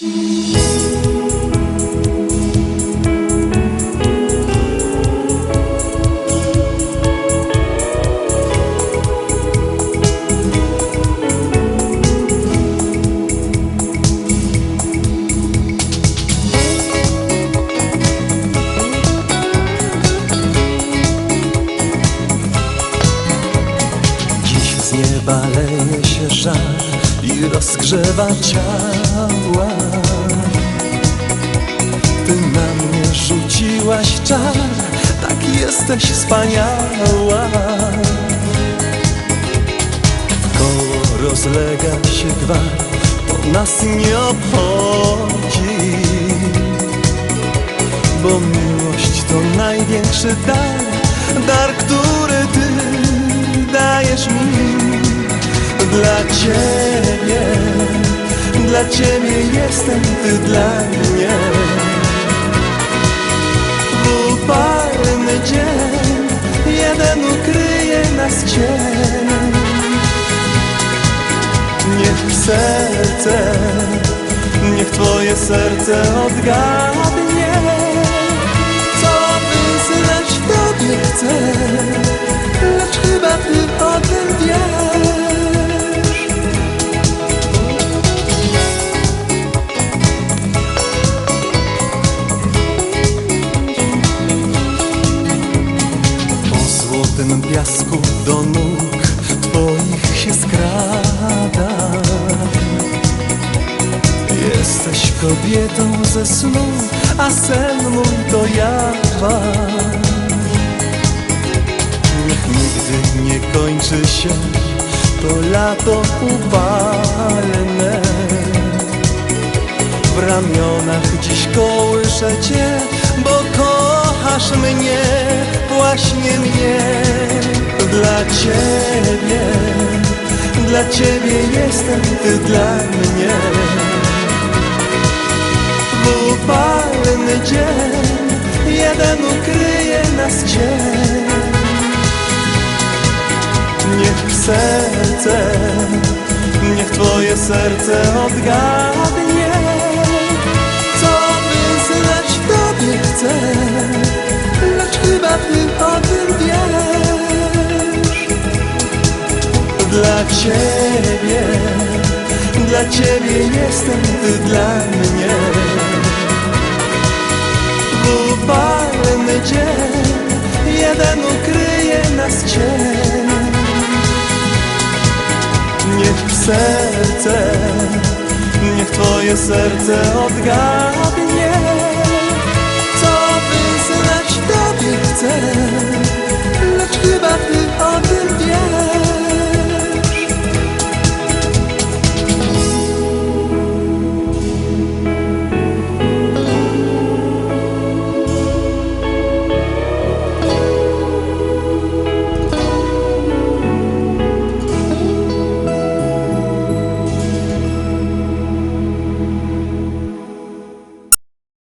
Dziś z nieba leje się żar i rozgrzewa ciała. Ty na mnie rzuciłaś czar, tak jesteś wspaniała. Koło rozlega się gwar, to nas nie obchodzi Bo miłość to największy dar, dar, który Dla ciebie, dla ciebie jestem ty dla mnie. W upalny dzień, jeden ukryje nas cień. Niech serce, niech twoje serce odgadnie piasku do nóg Twoich się skrada Jesteś kobietą ze snu, a sen mój to jawa Niech nigdy nie kończy się to lato upalne. W ramionach dziś kołyszę cię, bo kochasz mnie, właśnie mnie Dla ciebie, dla ciebie jestem ty dla mnie. W upalny dzień Jeden ukryje nas cień. Niech serce Niech twoje serce odgadnie Dla ciebie. Dla ciebie jestem ty dla mnie. W upalny dzień jeden ukryje nas cień. Niech serce, niech twoje serce odgadnie